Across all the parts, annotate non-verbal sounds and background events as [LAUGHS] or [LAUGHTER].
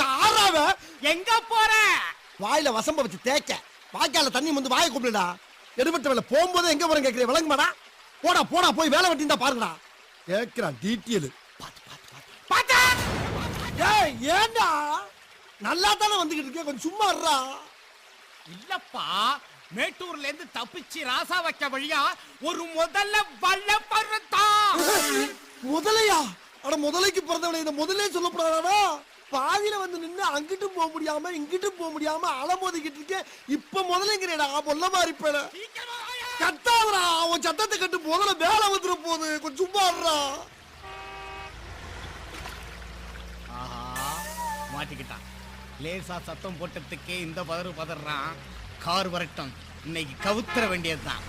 யாராவ? எங்க போற? வாயில வசம்ப வச்சு தேய்க்க. வாய்க்கால தண்ணி வந்து வாயை கும்பிடுடா. எடுபட்ட வேலை. போகும்போது எங்க போறேன் கேக்குறேன் விளங்குமாடா? போடா போடா போய் வேலை வெட்டி தான் பாருங்கடா பாத்தா ஏய் ஏண்டா? நல்லா தானே வந்துகிட்டு இருக்கேன் கொஞ்சம் சும்மா இல்லப்பா. மேட்டூர்ல இருந்து தப்பிச்சு ராசா வைக்க வழியா ஒரு முதல்ல வல்ல பருத்தான் முதலையா? அட முதலைக்கு பிறந்தவனை இந்த முதலே சொல்லப்படாதா பாதியில வந்து நின்னு அங்கிட்டும் போக முடியாம இங்கிட்டும் போக முடியாம அலமோதிக்கிட்டு இருக்கேன் இப்ப முதலைங்கிறேடா பொல்ல மாதிரி பேட கத்தாதடா உன் சத்தத்தை கட்டு முதல்ல வேலை வந்துட போகுது. கொஞ்சம் சும்மா ஆஹா மாட்டிக்கிட்டான். லேசா சத்தம் போட்டதுக்கே இந்த பதறு பதறான். கார் வரட்டும். இன்னைக்கு கவுத்துற வேண்டியதுதான்.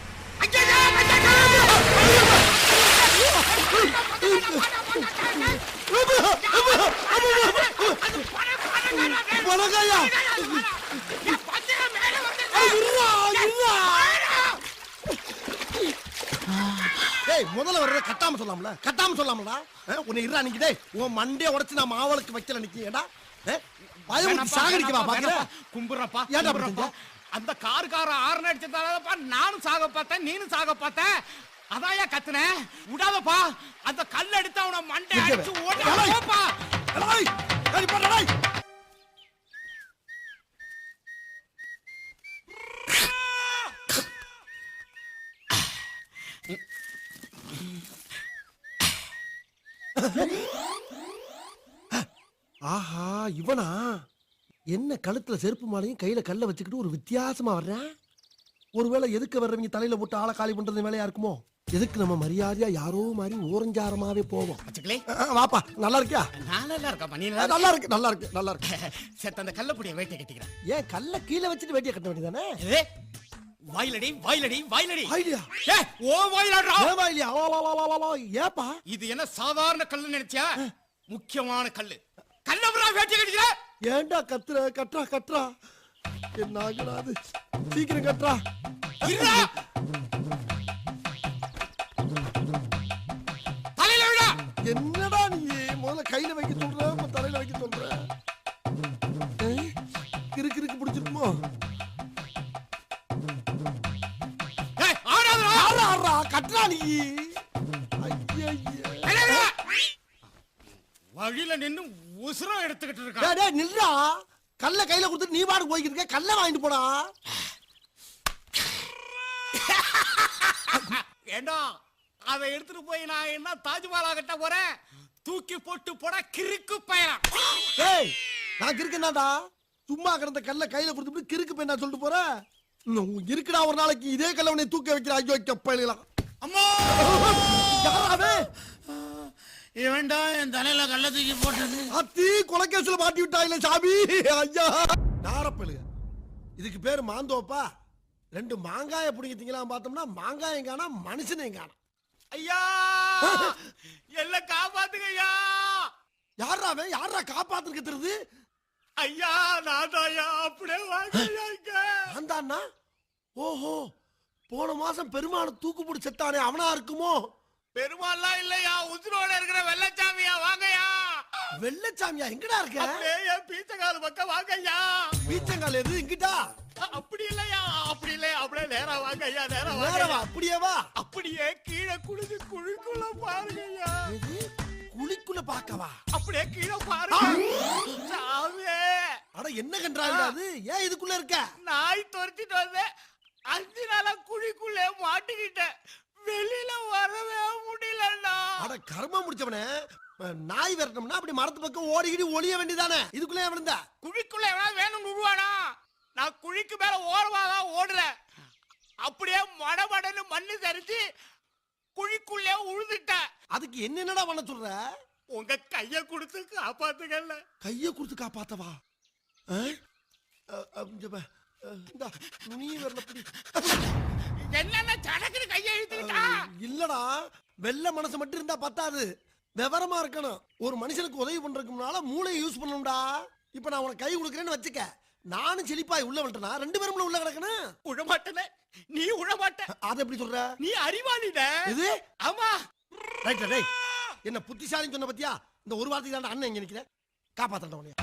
முதல்ல வர்றத கட்டாம சொல்லாமல? கட்டாம சொல்லாமலடா. அஹ், உன்னை இருடா நிக்கி டேய் உன் மண்டைய உடைச்சு நான் மாவளுக்கு வைக்கல நிக்கி ஏடா? பயமுறுத்தி சாகடிக்கவா பாக்குற கும்புறப்பா ஏன்டா? அந்த காருக்கார ஆறு அடிச்சதாலப்பா நானும் சாக பார்த்தேன் நீனும் சாக பார்த்தேன். அதாயா கத்துனேன் விடாதப்பா அந்த கல் எடுத்து அவன மண்டை அடிச்சு வை. ஓட ஏய். போப்பா டேய் ஏய் போடா டேய் ஆஹா இவனா? என்ன கழுத்துல செருப்பு மாலையும் கையில கல்ல வச்சுக்கிட்டு ஒரு வித்தியாசமா வர்றேன் ஒருவேளை எதுக்கு வர்றவங்க தலையில போட்டு ஆளை காலி பண்றது வேலையா இருக்குமோ? எதுக்கு நம்ம மரியாதையா யாரோ மாதிரி ஓரஞ்சாரமாவே போவோம். வாப்பா நல்லா இருக்கியா? நல்லா இருக்கா நல்லா இருக்கு? நல்லா இருக்கு நல்லா இருக்கு [LAUGHS] செத்த அந்த கள்ளப்புடிய வேட்டை கட்டிக்கிறேன். ஏன் கல்ல கீழே வச்சுட்டு வேட்டியை கட்ட வேண்டியதானே? ஏ வாயிலடி வாயிலடி வாயிலடி. ஐடியா ஏ ஓ வாயிலடா. ஏமா இல்லையா வா, வா, வா, வா, வா, வா. ஏப்பா? இது என்ன சாதாரண கல்லு நினைச்சியா? முக்கியமான கல்லு. கல்லபுரா வேட்டை கட்டிக்கிற? ஏன்டா கத்துற? கட்டுறா கட்டுறா. என்ன ஆகுடா அது. சீக்கிரம் கட்டுறா. இருடா. தலையில விடா. என்னடா நீ? முதல்ல கையில வைக்க சொல்ற? கல்ல கையில கொடுத்துட்டு நீ பாடு போய்கிட்டு இருக்க. கல்ல வாங்கிட்டு போடா. ஏண்டா அதை எடுத்துட்டு போய் நான் என்ன தாஜ்மஹாலா கட்ட போறேன்? தூக்கி போட்டு போட கிறுக்கு பயணம் ஏய் நான் கிறுக்கேன்டா சும்மா கிடந்த கல்ல கையில கொடுத்துட்டு கிறுக்கு போய் நான் சொல்லிட்டு போறேன் இருக்குடா ஒரு நாளைக்கு. இதே கல்ல உன்னை தூக்க வைக்கிற ஐயோ கப்பலாம் அம்மா! யாராவே இவன்டா என் தலையில கள்ள தூக்கி போட்டது. அத்தி கொலைக்கேசுல மாட்டி விட்டாயில சாமி. ஐயா. நாரப்பழுக இதுக்கு பேரு மாந்தோப்பா. ரெண்டு மாங்காய பிடிங்கிட்டீங்களா பார்த்தோம்னா மாங்காயம் காணா மனுஷனையும் காணா ஐயா! எல்லாம் காப்பாத்துங்க ஐயா! யாரா காப்பாத்துக்கு தெரியுது? ஐயா நான் ஐயா. அப்படியே வாங்க ஆந்தாண்ணா ஓஹோ போன மாசம் பெருமான தூக்கு போட்டு செத்தானே அவனா இருக்குமோ? பெருமாள்லாம் இல்லையா? உசுரோட இருக்கிற வெள்ளச்சாமியா? வாங்கய்யா. வெள்ளச்சாமியா? எங்கடா இருக்க? என் பீச்சக்கால் பக்கம் வாங்க ஐயா பீச்சங்கால் எது? இங்கிட்டா? அப்படி இல்லையா? அப்படி இல்லையா? அப்படியே நேரா வாங்க ஐயா நேரா வாங்க. அப்படியே வா. அப்படியே கீழே குளிச்சு குழிக்குள்ள பாருங்க ஐயா எது? குழிக்குள்ள பாக்கவா அப்படியே கீழே பாருங்க. சாமி அட என்ன கன்றாங்க அது? ஏன் இதுக்குள்ள இருக்க? நாய் துரத்திட்டு வந்தேன் அஞ்சு நாளா குழிக்குள்ளே மாட்டிக்கிட்டேன். வெளியில வரவே முடியலண்ணா. அட கர்மம் முடிச்சவனே. நாய் விரட்டோம்னா அப்படி மரத்து பக்கம் ஓடிக்கிட்டு ஒளிய வேண்டியதானே? இதுக்குள்ளே விழுந்த. குழிக்குள்ள எவனா வேணும் விடுவானா நான் குழிக்கு மேல ஓரமாக ஓடுறேன் அப்படியே மடமடன்னு மண்ணு சரிச்சு குழிக்குள்ளே உழுதுட்டேன் அதுக்கு என்னென்னடா பண்ண சொல்ற? உங்க கைய கொடுத்து காப்பாத்துக்கல கைய கொடுத்து காப்பாத்தவா? நுனி விரல. என்னென்ன சடக்குன்னு கையை இழுத்துக்கிட்டா இல்லடா. வெள்ள மனசு மட்டும் இருந்தா பத்தாது. விவரமா இருக்கணும். ஒரு மனுஷனுக்கு உதவி பண்றதுக்கு முன்னால மூளையை யூஸ் பண்ணணும்டா. இப்ப நான் உனக்கு கை கொடுக்குறேன்னு வச்சுக்க. நானும் செழிப்பாய் உள்ள வந்துட்டேனா? ரெண்டு பேரும் உள்ள கிடக்கணும். உழமாட்டல நீ உழமாட்ட. அதை எப்படி சொல்ற? நீ அறிவாளிட. இது? ஆமா. ரைட் டேய் என்ன புத்திசாலின்னு சொன்ன பத்தியா? இந்த ஒரு வார்த்தைக்கு தான் அண்ணன் இங்க நிக்கிறேன். காப்பாத்தണ്ട உன்னைய.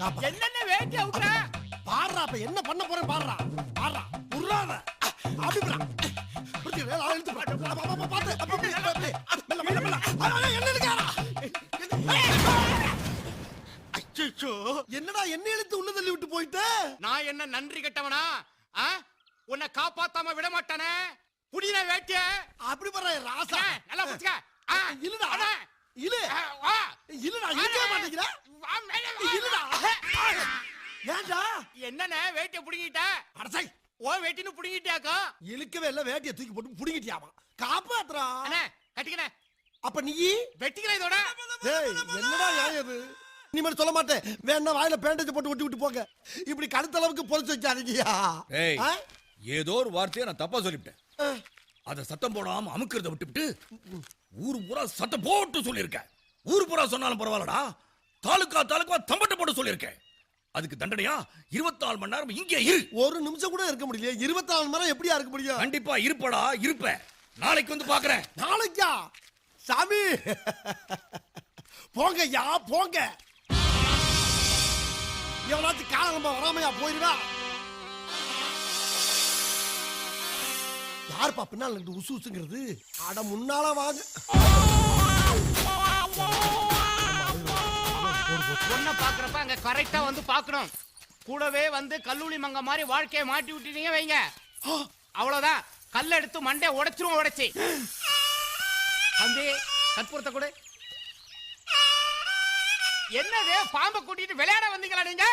காப்பா என்னென்ன அவுட்ற பாடுறா அப்ப என்ன பண்ண போறேன் பாடுறா. பாடுறா. உருளாத. என்னடா என்ன இழுத்து உள்ள தள்ளி விட்டு போயிட்ட? நான் என்ன நன்றி கெட்டவனா? உன்னை காப்பாத்தாம விட மாட்டானே. புடின வேட்டிய. அப்படி பாரு ராசா. நல்லா புடிச்சுக்க. இல்லடா. இல்ல. இல்லடா இருக்கவே மாட்டேங்கிற. இல்லடா. ஏன்டா? என்னண்ணே வேட்டிய புடுங்கிட்ட? அடசை ஓ வேட்டின்னு புடுங்கிட்டியாக்கா? இழுக்கவே இல்ல வேட்டியை தூக்கி போட்டு புடிங்கிட்டியாமா? காப்பாத்துறா. அண்ணே கட்டிக்கணே அப்ப நீ? வெட்டிக்கிறேன் இதோட. டேய் என்னடா நியாயம் இது? இனிமேல் சொல்ல மாட்டேன். வேணா வாயில பேண்டேஜ் போட்டு ஒட்டி விட்டு போங்க. இப்படி கழுத்தளவுக்கு பொறிச்சு வைக்காதீங்கயா ஏய் ஆ? ஏதோ ஒரு வார்த்தையை நான் தப்பா சொல்லிவிட்டேன். ஆ. அத சத்தம் போடாம அமுக்கிறத விட்டுவிட்டு ஊர் பூரா சத்தம் போட்டு சொல்லியிருக்கேன். ஊர் பூரா சொன்னாலும் பரவாயில்லடா. தாலுக்கா தாலுக்கா தம்பட்ட போட்டு சொல்லியிருக்கேன். அதுக்கு தண்டனையா? இருபத்தி நாலு மணி நேரம் இங்கே இரு. ஒரு நிமிஷம் கூட இருக்க முடியல இருபத்தி நாலு மணி நேரம் எப்படியா இருக்க முடியும்? கண்டிப்பா இருப்படா இருப்ப. நாளைக்கு வந்து பாக்குறேன். நாளைக்கா? சாமி. போங்க யா போங்க. எவனாச்சும் காலம் வராமையா போயிருவா? யாருப்பா பின்னால் இருந்து உசு உசுங்கிறது? அட முன்னால வாங்க. பொண்ணை பாக்குறப்ப அங்க கரெக்டா வந்து பாக்கணும் கூடவே வந்து கல்லூரி மங்க மாதிரி வாழ்க்கையை மாட்டி விட்டுட்டீங்க வைங்க. அவ்வளவுதான். கல்ல எடுத்து மண்டே உடைச்சிரும் உடைச்சி. தம்பி கற்பூரத்தை கொடு. என்னது? பாம்பை கூட்டிட்டு விளையாட வந்தீங்களா நீங்க?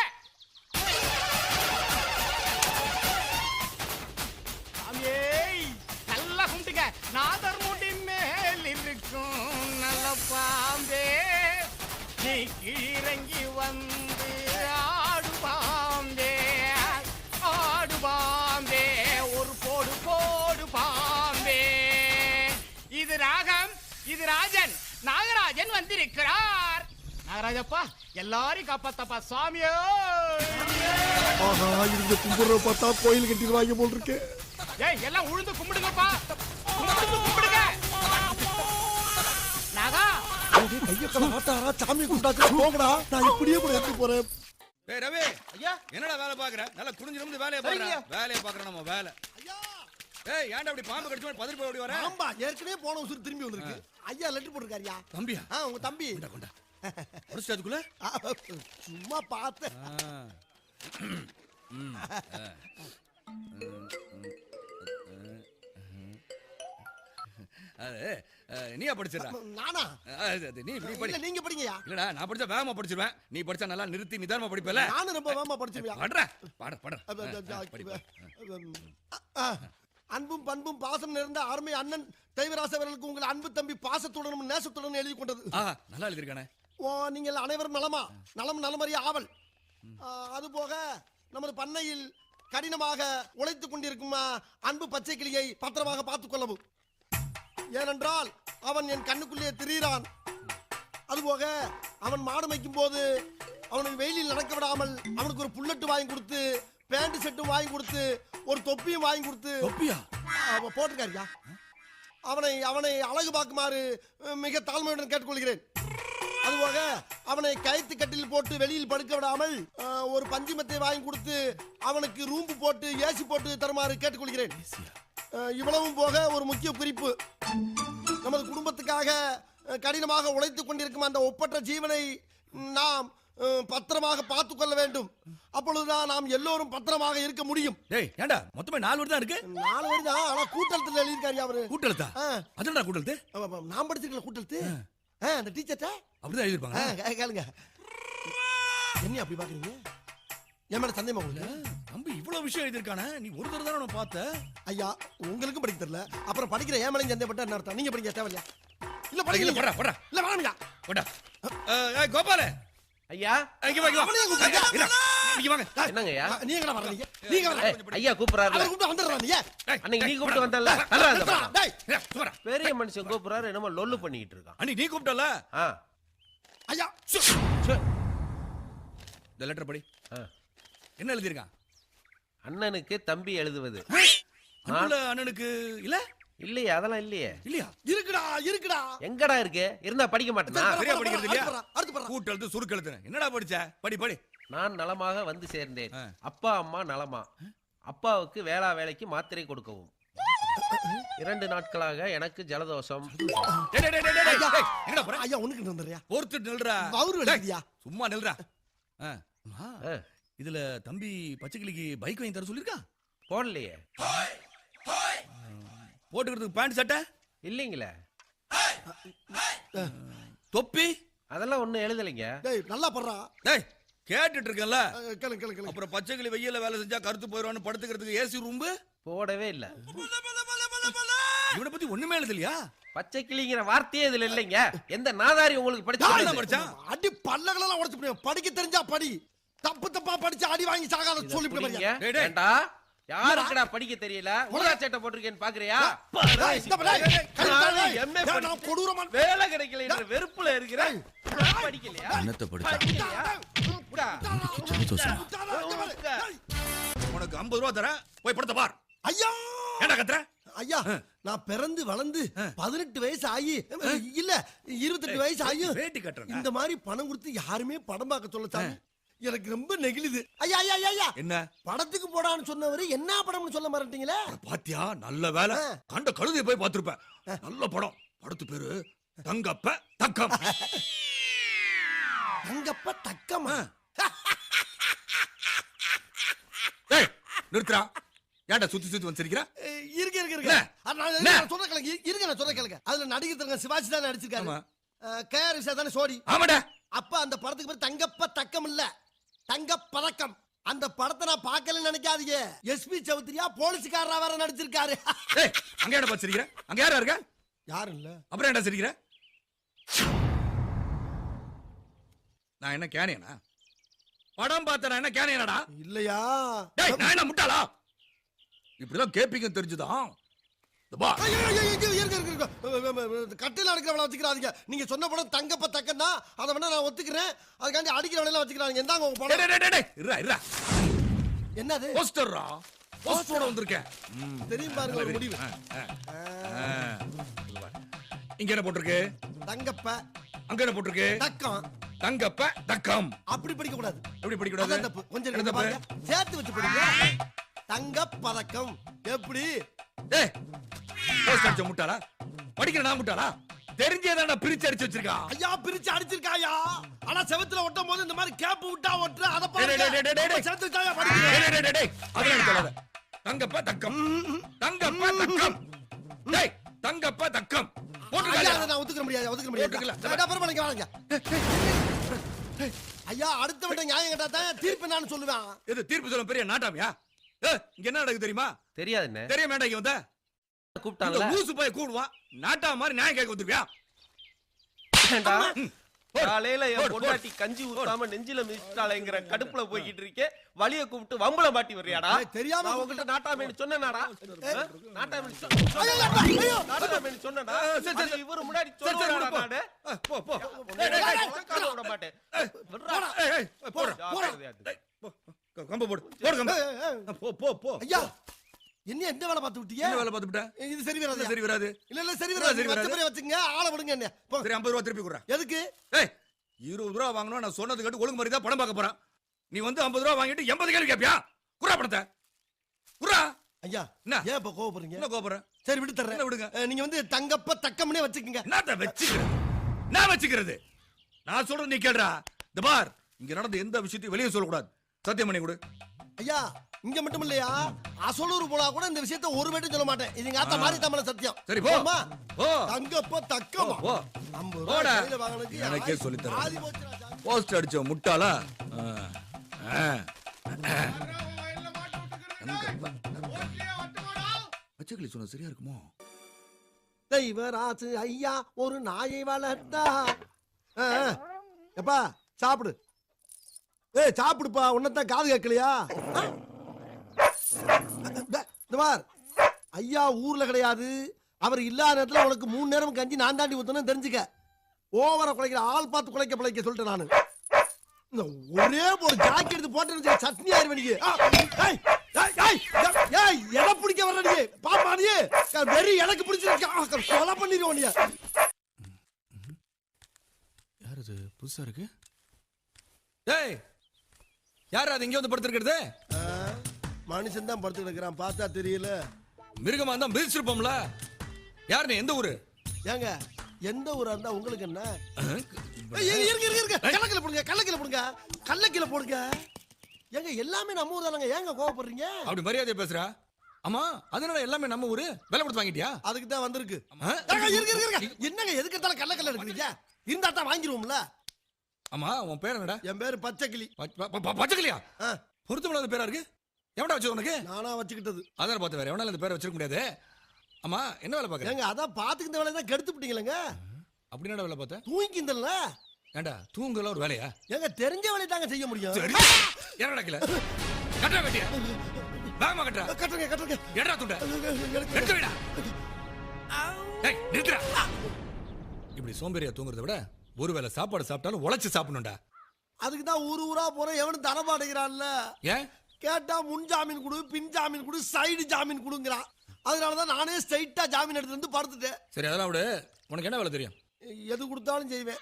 நல்லா கும்பிட்டுங்க நாதர் முடி மேல் இருக்கும். நல்ல பாம்பே. நீ கீழங்கி வந்து ஆடு பாம்பே ஆடு பாம்பே ஒரு போடு போடு பாம்பே. இது ராகம் இது ராஜன் நாகராஜன் வந்திருக்கிறார். நாகராஜப்பா எல்லாரையும் காப்பாத்தப்பா சுவாமியோ ஆஹா இந்த கும்பிடுற பார்த்தா கோயில் கட்டிடுவாங்க போல் இருக்கு. ஏய் எல்லாம் உழுந்து கும்பிடுங்கப்பா. உழுந்து கும்பிடுங்க. கைய கல மாட்டாரா சாமி கும்பிட்டாச்சு போங்கடா. நான் இப்படியே கூட எடுத்து போறேன். ஏய் ரவி. என்னடா வேலை பாக்குற நல்லா குனிஞ்சு நிமிந்து வேலையை பாக்குற வேலையை பாக்குற நம்ம வேலை. ஏய் ஏன்டா அப்படி பாம்பு கடிச்சு மாதிரி பதறி போய் ஓடி வர? ஆம்பா ஏற்கனவே போன உசுறு திரும்பி வந்திருக்கு. ஐயா லெட்டர் போட்டிருக்காருயா? தம்பியா? ஆ உங்க தம்பி. கொண்டா கொண்டா. உடச்சிட்டு அதுக்குள்ள? சும்மா பார்த்தேன். அது நீயா படிச்சிடா நானா? நீ இப்படி படி. நீங்க படிங்கயா இல்லடா நான் படிச்சா வேகமா படிச்சிருவேன். நீ படிச்சா நல்லா நிறுத்தி நிதானமா படிப்பல நானும் ரொம்ப வேகமா படிச்சிருவியா படுற பாட பாட அன்பும் பண்பும் பாசம் நிறைந்த அருமை அண்ணன் தெய்வராச அவர்களுக்கு உங்கள் அன்பு தம்பி பாசத்துடனும் நேசத்துடனும் எழுதி கொண்டது. நல்லா எழுதிருக்கானே ஓ நீங்கள் அனைவரும் நலமா? நலம் நலமறிய ஆவல். அதுபோக நமது பண்ணையில் கடினமாக உழைத்துக் கொண்டிருக்கும் அன்பு பச்சை கிளியை பத்திரமாக பார்த்துக் கொள்ளவும். ஏனென்றால் அவன் என் கண்ணுக்குள்ளே திரியிறான். அதுபோக அவன் மாடு மேய்க்கும் போது அவனுக்கு வெயிலில் நடக்க விடாமல் அவனுக்கு ஒரு புல்லட்டு வாங்கி கொடுத்து பேண்ட் செட்டும் வாங்கி கொடுத்து ஒரு தொப்பியும் வாங்கி கொடுத்து தொப்பியா? அவன் போட்டிருக்காருயா? அவனை அவனை அழகு பார்க்குமாறு மிக தாழ்மையுடன் கேட்டுக்கொள்கிறேன். அதுபோக அவனை கயிற்று கட்டில் போட்டு வெளியில் படுக்க விடாமல் ஒரு பஞ்சுமத்தை வாங்கி கொடுத்து அவனுக்கு ரூம்பு போட்டு ஏசி போட்டு தருமாறு கேட்டுக்கொள்கிறேன். இவ்வளவும் போக ஒரு முக்கிய குறிப்பு. நமது குடும்பத்துக்காக கடினமாக உழைத்துக் கொண்டிருக்கும் அந்த ஒப்பற்ற ஜீவனை நாம் பத்திரமாக பார்த்துக் கொள்ள வேண்டும். அப்பொழுதுதான் நாம் எல்லோரும் பத்திரமாக இருக்க முடியும். டேய் ஏன்டா மொத்தமே நாலு வருடம் இருக்கு. நாலு வரி தான் ஆனா கூட்டத்தில் எழுதியிருக்காரு அவரு. கூட்டெழுத்தா ஆ. அதுடா ஆமா, நான் படிச்சிருக்கல கூட்டெழுத்து ஆ, அந்த டீச்சர்ட்ட? அப்படிதான் எழுதிருப்பாங்க கேளுங்க. என்ன அப்படி பாக்குறீங்க? என் மேல சந்தேகமா உங்களுக்கு இவ்வளவு விஷயம் எழுதிருக்கானே நீ ஒரு தடவை தானே நான் பார்த்த? ஐயா உங்களுக்கும் படிக்க தெரியல. அப்புறம் படிக்கிற ஏன் மேலையும் சந்தேகப்பட்ட என்ன அர்த்தம்? நீங்க படிக்க தேவையில்லையா? இல்ல இல்ல படிக்கல படுறா படுறா இல்ல வேணாம்யா போடா. ஏய் கோபால. ஐயா. இங்க வா இங்க வாங்க. என்னங்க ஐயா? நீங்க வர்றீங்க நீங்க வர ஏய், ஐயா கூப்பிடுறாரு அவர் கூப்பிட்டு டேய், அன்னைக்கு நீ கூப்பிட்டு போடா. வந்தல்ல? நிறுத்துடா, டேய். பெரிய மனுஷன் கூப்பிடுறாரு என்னமோ லொல்லு பண்ணிட்டு இருக்கான். அண்ணி நீ கூப்பிட்டல ஆ. ஐயா சே. இந்த லெட்டர் படி. ஆ. என்ன எழுதிருக்கான் அண்ணனுக்கு தம்பி எழுதுவது. அன்புள்ள அண்ணனுக்கு இல்ல? இல்லையே அதெல்லாம் இல்லையே. இல்லையா? இருக்குடா இருக்குடா. எங்கடா இருக்கு? இருந்தா படிக்க மாட்டேனா? சரியா படிக்கிறது இல்லையா? அடுத்து பண்றா. கூட்டெழுத்து சுருக்கெழுத்து என்னடா படிச்ச? படி படி. நான் நலமாக வந்து சேர்ந்தேன். அப்பா அம்மா நலமா. அப்பாவுக்கு வேளா வேலைக்கு மாத்திரை கொடுக்கவும். இரண்டு நாட்களாக எனக்கு ஜலதோஷம். ஐயா உனக்கு வந்துடுறியா பொறுத்து நில்றா. வலிக்குதியா? சும்மா நில்றா. ஆ, அம்மா, ஆ, இதுல தம்பி பச்சைக்கிளிக்கு பைக் வாங்கி தர சொல்லிருக்கா? போடலையே. போட்டுக்கிறதுக்கு பேண்ட் சட்டை? இல்லைங்களே. தொப்பி? அதெல்லாம் ஒண்ணும் எழுதலைங்க. டேய் நல்லா பண்றா டேய் கேட்டுட்டு இருக்கேன்ல அஹ், கேளு கேளு கேளு அப்புறம் பச்சைக்கிளி வெயில்ல வேலை செஞ்சா கருத்து போயிடுவான்னு படுத்துக்கிறதுக்கு ஏசி ரூம்பு போடவே இல்ல. இவனை பத்தி ஒண்ணுமே எழுதலையா? பச்சை கிளிங்கிற வார்த்தையே இதுல இல்லைங்க. எந்த நாதாரி உங்களுக்கு படிச்சு? அடி பல்லகளெல்லாம் உடைச்சு போடுவேன். படிக்க தெரிஞ்சா படி. தப்பு தப்பா படிச்சு அடி வாங்கி சாகாத டேய். ஏண்டா? யாருக்குடா படிக்க தெரியல? ஊதா சட்டை போட்டிருக்கேன்னு பாக்குறியா? வேலை கிடைக்கல என்ற வெறுப்புல இருக்கிறேன் படிக்கலையா? என்னத்தை. உனக்கு ஐம்பது ரூபா தரேன். போய் படத்தை பார். ஐயா! ஏன்டா கத்துற? ஐயா நான் பிறந்து வளர்ந்து பதினெட்டு வயசு ஆகி இல்ல இருபத்தெட்டு வயசு கட்டுறேன் இந்த மாதிரி பணம் கொடுத்து யாருமே படம் பார்க்க சொல்ல எனக்கு ரொம்ப நெகிழுது. ஐயா ஐயா ஐயா, என்ன? படத்துக்கு போடான்னு சொன்னவரு என்ன படம்னு சொல்ல மாட்டீங்களே? பாத்தியா நல்ல வேலை. கண்ட கழுதையை போய் பார்த்திருப்பேன். நல்ல படம். படத்து பேரு தங்கப்ப தக்கம். தங்கப்ப தக்கமா? டேய் நிறுத்துறா ஏன்டா சுத்தி சுத்தி வந்து சிரிக்கிற ஏய், இருங்க என்ன? அது நான் சொல்ற கேளுங்க. இருங்க நான் சொல்ற கேளுங்க. அதுல நடிகர் தங்க சிவாஜி தான் நடிச்சிருக்காரு. ஆமா. கேஆர் விசா தானே சோடி ஆமாடா. அப்ப அந்த படத்துக்கு பேர் தங்கப்ப தக்கம் இல்ல தங்க பதக்கம். அந்த படத்தை நான் பார்க்கலன்னு நினைக்காதீங்க. எஸ்பி சௌத்ரியா போலீஸ்காரரா வேற நடிச்சிருக்காரு. அங்க என்ன பார்த்து சிரிக்கிற? அங்க யாரா இருக்க? யாரும் இல்ல. அப்புறம் என்ன சிரிக்கிற? நான் என்ன கேனியனா? படம் பார்த்த என்ன கேனியனடா? இல்லையா? டேய் நான் என்ன முட்டாளா? இப்படிதான் கேப்பீங்க தெரிஞ்சுதான். கட்டில அடிக்கிறவள வச்சுக்கிறாதீங்க. நீங்க சொன்ன படம் தங்கப்ப தக்கம் தான் அதை வேணா நான் ஒத்துக்கிறேன். அதுக்காண்டி அடிக்கிறவளெல்லாம் வச்சுக்கிறாங்க இந்தாங்க உங்க படம். இருடா, இருடா. என்னது? போஸ்டர்ரா? போஸ்டரோட வந்திருக்கேன். தெரியும் பாருங்க ஒரு முடிவு. இங்க என்ன போட்டிருக்கு? தங்கப்ப. அங்க என்ன போட்டிருக்கு? தக்கம். தங்கப்ப தக்கம். அப்படி படிக்க கூடாது எப்படி படிக்க கூடாது தப்பு. கொஞ்சம் என்ன தப்பு? பாருங்க. சேர்த்து வச்சு படிங்க. தங்க பதக்கம் எப்படி? டேய் போஸ்ட் அடிச்ச முட்டாளா? படிக்கிற நான் முட்டாளா? தெரிஞ்சேதான் பிரிச்சு அடிச்சு வச்சிருக்கா ஐயா பிரிச்சு அடிச்சிருக்காயா? ஆனா செவத்துல ஒட்டும் போது இந்த மாதிரி கேப் விட்டா ஒட்டுற அத டேய், டேய், டேய், டேய், டேய், பாருங்க. தங்கப்ப தக்கம். தங்கப்ப தக்கம். டேய் தங்கப்ப தக்கம். அதை நான் ஒத்துக்க முடியாது ஒத்துக்க முடியாது. அப்புறமா நீங்க வாங்க. ஐயா அடுத்த விட்ட நியாயம் கேட்டா தான் தீர்ப்பு நான் சொல்லுவேன். இது தீர்ப்பு சொல்ல பெரிய நாட்டாமியா? இங்க என்ன நடக்குது தெரியுமா? தெரியாது என்ன தெரிய வேண்டாம் இங்க வந்த இந்த கூப்பிட்டாங்கல்ல லூசு போய் கூடுவான் நாட்டா மாதிரி நியாயம் கேட்க? போடு. காலையில என் பொண்டாட்டி கஞ்சி ஊத்தாம நெஞ்சில மிதிச்சிட்டாளேங்கிற கடுப்புல போய்கிட்டு இருக்கே வலிய கூப்பிட்டு வம்பள மாட்டி வர்றியாடா தெரியாம நான் உங்கள்ட்ட நாட்டாமேனு சொன்னேனாடா? நாட்டாமேனு. நாட்டாமேனு சொன்னேனா இவரு முன்னாடி சரி, சொல்லுவாடா போ. போ உலக்கால விட மாட்டேன் போடா போடா கம்பை கம்பை. போ போ போ ஐயா என்ன எந்த வேலை பார்த்து விட்டீங்க? என்ன வேலை பார்த்துட்டேன் இது சரி வராது. சரி வராது? இல்ல இல்ல சரி வராது. சரி வராது. வச்சுங்க ஆளை விடுங்க என்ன. சரி ஐம்பது ரூபா திருப்பி கொடுறேன். எதுக்கு? ஏய் இருபது ரூபா வாங்கணும் நான் சொன்னது கேட்டு ஒழுங்கு மாதிரி தான் படம் பார்க்க போறேன். நீ வந்து ஐம்பது ரூபா வாங்கிட்டு எண்பது கேள்வி கேட்பியா குறா பணத்தை. குறா. ஐயா என்ன? ஏன் இப்ப கோவப்படுறீங்க? என்ன கோபுறேன் சரி விட்டு தர்றேன். விடுங்க? நீங்க வந்து தங்கப்ப தக்கம்னே வச்சுக்கோங்க. என்னத்த வச்சுக்கிறது? நான் வச்சுக்கிறது? நான் சொல்றது நீ கேடுறா இந்த பார் இங்க நடந்த எந்த விஷயத்தையும் வெளியே சொல்லக்கூடாது. சத்தியம் பண்ணி கொடு. ஐயா இங்க மட்டும் இல்லையா? அசலூர் போனா கூட இந்த விஷயத்த ஒரு மட்டும் சொல்ல மாட்டேன். இது ஆத்தா மாதிரி தமிழ சத்தியம். சரி, போ. போதுமா? போ. தங்கப்ப தக்கமா? எனக்கே சொல்லித் தரேன். போஸ்ட் அடிச்ச முட்டாளா. பச்சைக்கிளி சொன்ன சரியா இருக்குமோ? தெய்வராசு ஐயா ஒரு நாயை வளர்த்தா. எப்பா சாப்பிடு. ஏய் சாப்பிடுப்பா. உன்னத்தான் காது கேட்கலையா? பார். ஐயா ஊர்ல கிடையாது. அவர் இல்லாத நேரத்துல உனக்கு மூணு நேரம் கஞ்சி நான் தாண்டி ஊத்தணும் தெரிஞ்சுக்க. ஓவரா குலைக்கிற ஆள் பார்த்து குலைக்க பிழைக்க சொல்லிட்டேன் நானு. இந்த ஒரே ஒரு ஜாக்கி எடுத்து போட்டு சட்னி ஆயிரம் மணிக்கு ஏய் ஏய், ஏய், ஏய், எதை பிடிக்க வர்ற நீ. வெறி எனக்கு பிடிச்சிருக்கு. கொலை பண்ணிடுவோம் நீ யார் இது புதுசா இருக்கு? டேய் யார் அது? இங்க வந்து படுத்துருக்கிறது? மனுஷன் தான் படுத்து கிடக்குறான் பார்த்தா தெரியல. மிருகமா இருந்தா மிதிச்சிருப்போம்ல. யார் நீ எந்த ஊரு? ஏங்க எந்த ஊரா இருந்தா உங்களுக்கு என்ன? ஏய், இரு, இருங்க இருங்க இருங்க. கள்ளக்கில போடுங்க கள்ளக்கில போடுங்க. கள்ளக்கில போடுங்க. ஏங்க எல்லாமே நம்ம ஊர் தானங்க. ஏங்க கோவப்படுறீங்க? அப்படி மரியாதை பேசுறா? ஆமா அதனால எல்லாமே நம்ம ஊரு? விலை கொடுத்து வாங்கிட்டியா? அதுக்கு தான் வந்திருக்கு. ஆமா. ஏங்க, இருங்க இருங்க இருங்க. என்னங்க எதுக்கு எடுத்தாலும் கள்ளக்கல்ல எடுக்கிறீங்க இருந்தா தான் வாங்கிடுவோம்ல ஆமா உன் பேர் என்னடா? என் பேரு பச்சைக்கிளி. பச்ச- ப- ப- பச்சைக்கிளியா? ஆ, பொருத்தமில்லாத பேரா இருக்கு? எவன்டா வச்சது உனக்கு? நானா வச்சுக்கிட்டது. அதான் பார்த்து வேற எவனால இந்த பேரை வச்சிருக்க முடியாது. ஆமா என்ன வேலை பார்க்கற ஏங்க அதான் பாத்துக்கிட்ட வேலையை தான் கெடுத்து விட்டீங்களேங்க. அப்படி என்னடா வேலை பார்த்த? தூங்கிந்தல்ல ஏண்டா தூங்கல ஒரு வேலையா? ஏங்க தெரிஞ்ச வேலையை தாங்க செய்ய முடியும். என்ன நடக்கல கட்டா கட்டியா வேகமா கட்டா கட்டுங்க கட்டுங்க எடா துண்ட. எடுத்து வைடா டேய் நிறுத்துடா. இப்படி சோம்பேறியா தூங்குறத விட ஒருவேளை சாப்பாடு சாப்பிட்டாலும் உழைச்சு சாப்பிடணும்டா. அதுக்கு தான் ஊரு ஊரா போறோம் எவனும் தரமாட்டேங்கிறான்ல. ஏன்? கேட்டா முன் ஜாமீன் கொடு பின் ஜாமீன் கொடு சைடு ஜாமீன் கொடுங்கிறான் அதனால தான் நானே ஸ்ட்ரைட்டா ஜாமீன் எடுத்து வந்து படுத்துட்டேன். சரி அதெல்லாம் விடு. உனக்கு என்ன வேலை தெரியும்? எது கொடுத்தாலும் செய்வேன்.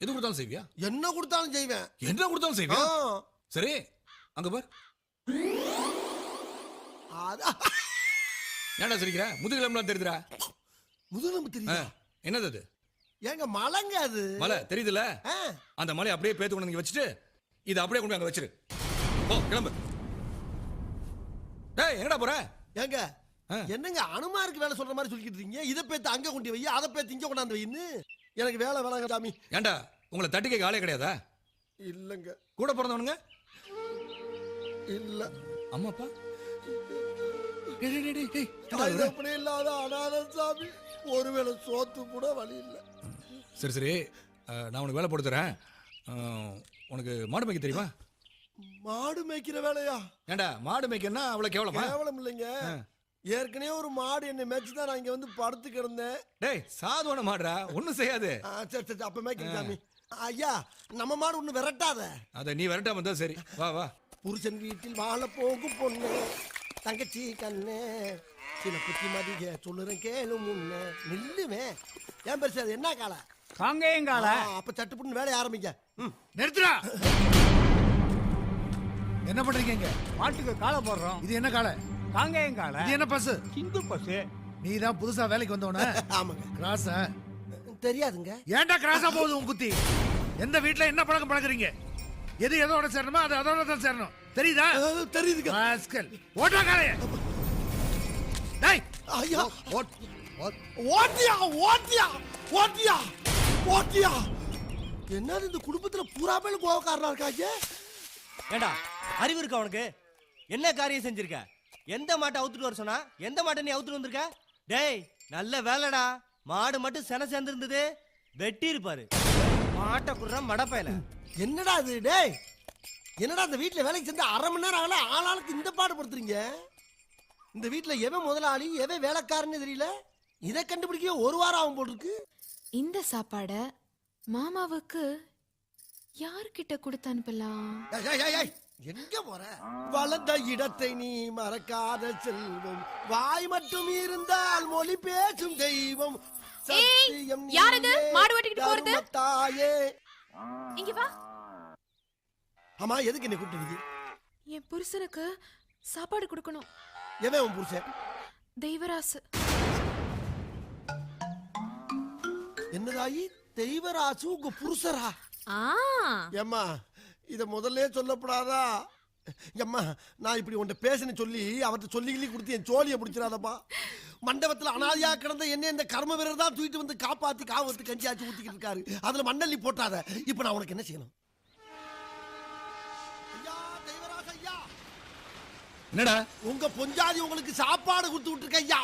எது கொடுத்தாலும் செய்வியா? என்ன கொடுத்தாலும் செய்வேன். என்ன கொடுத்தாலும் செய்வியா? சரி அங்க பார். ஏன்டா சிரிக்கிற? முதுகிலம்லாம் தெரியுதுடா. முதுகெலும்பு தெரியுதா? என்னது அது? ஏங்க மலைங்க அது. மலை தெரியுதுல அந்த மலையை அப்படியே பேத்து கொண்டு வச்சுட்டு இதை அப்படியே கொண்டு அங்க வச்சிரு. போ கிளம்பு. டேய் எங்கடா போற? ஏங்க. என்னங்க அனுமாருக்கு வேலை சொல்ற மாதிரி சொல்லிக்கிட்டு இருக்கீங்க? இதை பேத்து அங்க கொண்டு வை அதை பேத்து இங்க கொண்டாந்து வைன்னு? எனக்கு வேலை வேணாங்க சாமி. ஏன்டா உங்களை தட்டி கேட்க ஆளே கிடையாதா? இல்லங்க. கூட பிறந்தவனுங்க? இல்ல. அம்மா அப்பா டேய், டேய், டேய், டேய், டேய், என்னடா இது? தகப்பனே இல்லாத அனாத சாமி. ஒருவேளை சோத்து கூட வழி இல்ல. சரி சரி. நான் உனக்கு வேலை போட்டு தரேன். உனக்கு மாடு மேய்க்க தெரியுமா? மாடு மேய்க்கிற வேலையா? ஏன்டா மாடு மேய்க்கன்னா அவ்வளவு கேவலமா? கேவலம் இல்லைங்க ஏற்கனவே ஒரு மாடு என்னை மேய்ச்சி தான் நான் இங்க வந்து படுத்து கிடந்தேன். டேய் சாதுவான மாடுடா ஒண்ணும் செய்யாது. ஆ, சரி சரி அப்ப மேய்க்கிறேன் சாமி. ஐயா நம்ம மாடு ஒண்ணு விரட்டாத. அதை நீ விரட்டாம இருந்தா சரி. வா வா. புருஷன் வீட்டில் வாழ போகும் பொண்ணு. தங்கச்சி கண்ணு. சில புத்தி மதிக சொல்லுறேன் கேளு முன்ன. நில்லுவேன் ஏன் பெருசு அது என்ன காலை? காங்கேயங்கால அப்ப சட்டுப்புட்டு வேலைய ஆரம்பிங்க. ம். நிறுத்துடா. என்ன பண்றீங்க மாட்டுக்கு காலை போடுறோம். இது என்ன காலை? காங்கேயங்கால இது என்ன பஸ் ஹிந்து பஸ் நீ தான் புதுசா வேலைக்கு வந்தவன? [LAUGHS] ஆமாங்க. கிராஸ? தெரியாதுங்க. ஏன்டா கிராஸா போகுது உன் குத்தி? எந்த வீட்ல என்ன பழக்கம் பழகுறீங்க? எது எதோட சேரணுமோ அது அதோட தான் சேரணும். தெரியுதா? தெரியுதுங்க. ராஸ்கல் ஓட்டா காலைய. டேய் ஐயா. ஓட் ஓட். ஓட்டியா ஓட்டியா ஓட்டியா ஓட்டியா. என்னது இந்த குடும்பத்துல பூரா பேர் கோவக்காரனா இருக்காங்க? ஏண்டா அறிவு இருக்கா உனக்கு? என்ன காரியம் செஞ்சிருக்க? எந்த மாட்டை அவுத்துட்டு வர சொன்னா எந்த மாட்டை நீ அவுத்துட்டு வந்திருக்க? டேய் நல்ல வேலைடா. மாடு மட்டும் சென சேர்ந்திருந்தது. வெட்டி இருப்பாரு. மாட்டை குடுற மடப்பையில. என்னடா இது? டேய் என்னடா இந்த வீட்ல வேலைக்கு செஞ்சு அரை மணி நேரம் ஆகல? ஆளாளுக்கு இந்த பாடுபடுத்துறீங்க இந்த வீட்ல எவன் முதலாளி எவன் வேலைக்காரன்னு தெரியல? இதை கண்டுபிடிக்க ஒரு வாரம் ஆகும் போல் இருக்கு இந்த சாப்பாட மாமாவுக்கு யார்கிட்ட கொடுத்து அனுப்பலாம்? ஏய், ஏய், ஏய், ஏய், எங்க போற? வளர்ந்த இடத்தை நீ மறக்காத செல்வம். வாய் மட்டும் இருந்தால் மொழி பேசும் தெய்வம். சத்தியம் யார் இது? மாடு ஓட்டிக்கிட்டு போறது? தர்மத்தாயே. இங்க வா. ஆமா எதுக்கு என்ன கூப்பிட்டு என் புருஷனுக்கு சாப்பாடு கொடுக்கணும். எவன் உன் புருஷன்? தெய்வராசு. என்னதாயி? தெய்வராசு உங்க புருஷரா? ஆ. ஏம்மா இத முதல்ல சொல்லப்படாதா? ஏம்மா நான் இப்படி உன்ட்ட பேசுன்னு சொல்லி அவர்கிட்ட சொல்லி கொடுத்து என் சோழியை பிடிச்சிடாதப்பா மண்டபத்துல அனாதியா கிடந்த என்ன இந்த கர்ம வீரர் தான் தூக்கிட்டு வந்து காப்பாத்தி காவத்து கஞ்சி ஆச்சு ஊத்திக்கிட்டு இருக்காரு. அதுல மண்ணள்ளி போட்டாத. இப்ப நான் உனக்கு என்ன செய்யணும்? ஐயா தெய்வராஜ ஐயா. என்னடா? உங்க பொஞ்சாதி உங்களுக்கு சாப்பாடு கொடுத்து விட்டுருக்க ஐயா.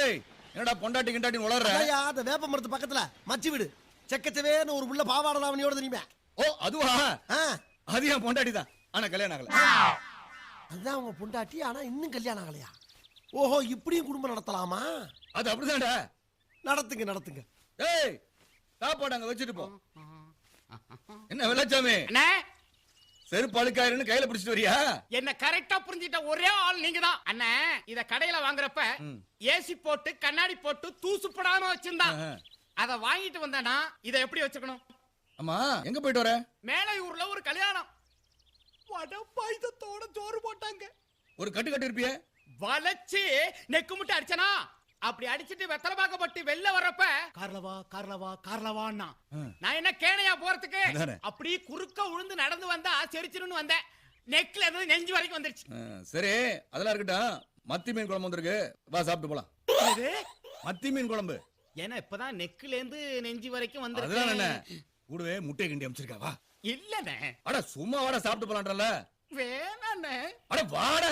ஏய் என்னடா பொண்டாட்டி கிண்டாட்டி ஐயா அந்த வேப்ப மரத்து பக்கத்துல மச்சி வீடு. செக்கச்சவேன்னு ஒரு உள்ள பாவாடை தாவணியோட தெரியுமே. ஓ அதுவா? அது என் பொண்டாட்டி தான். ஆனா கல்யாணம் ஆகல. அதுதான் உங்க பொண்டாட்டி ஆனா இன்னும் கல்யாணம் ஆகலையா? ஓஹோ இப்படியும் குடும்பம் நடத்தலாமா? அது அப்படிதான்டா. நடத்துங்க நடத்துங்க. ஏய் சாப்பாடு அங்க வச்சுட்டு போ. என்ன வெள்ளச்சாமி? அண்ணே. செருப்பு அழுக்காயிருன்னு கையில பிடிச்சிட்டு வரியா? என்ன கரெக்டா புரிஞ்சிட்ட ஒரே ஆள் நீங்க தான் அண்ணே இத கடையில வாங்குறப்ப ஏசி போட்டு கண்ணாடி போட்டு தூசு போடாம வச்சிருந்தான். அத வாங்கிட்டு வந்தேனா இத எப்படி வச்சுக்கணும்? அம்மா எங்க போயிட்டு வர? மேலையூர்ல ஒரு கல்யாணம். வட பாயுதத்தோட சோறு போட்டாங்க. ஒரு கட்டு கட்டி இருப்பிய வளைச்சு நெக்கு முட்டை அடிச்சனா? அப்படி அடிச்சிட்டு வெத்தலை பாக்கப்பட்டு வெளில வர்றப்ப கார்லவா கார்லவா கார்லவான்னா? நான் என்ன கேணையா போறதுக்கு. அப்படி குறுக்க உழுந்து நடந்து வந்தா செரிச்சிருன்னு வந்தேன். நெக்ல இருந்து நெஞ்சு வரைக்கும் வந்துருச்சு. சரி அதெல்லாம் இருக்கட்டும். மத்தி மீன் குழம்பு வந்திருக்கு. வா சாப்பிட்டு போலாம். மத்தி மீன் குழம்பு. ஏன்னா இப்பதான் நெக்ல இருந்து நெஞ்சு வரைக்கும் வந்துருக்கு. கூடவே முட்டை கிண்டி அமைச்சிருக்கா வா. இல்லண்ணே. அட சும்மா வாடா சாப்பிட்டு போலான்றல வேணாண்ணே. அட வாடா.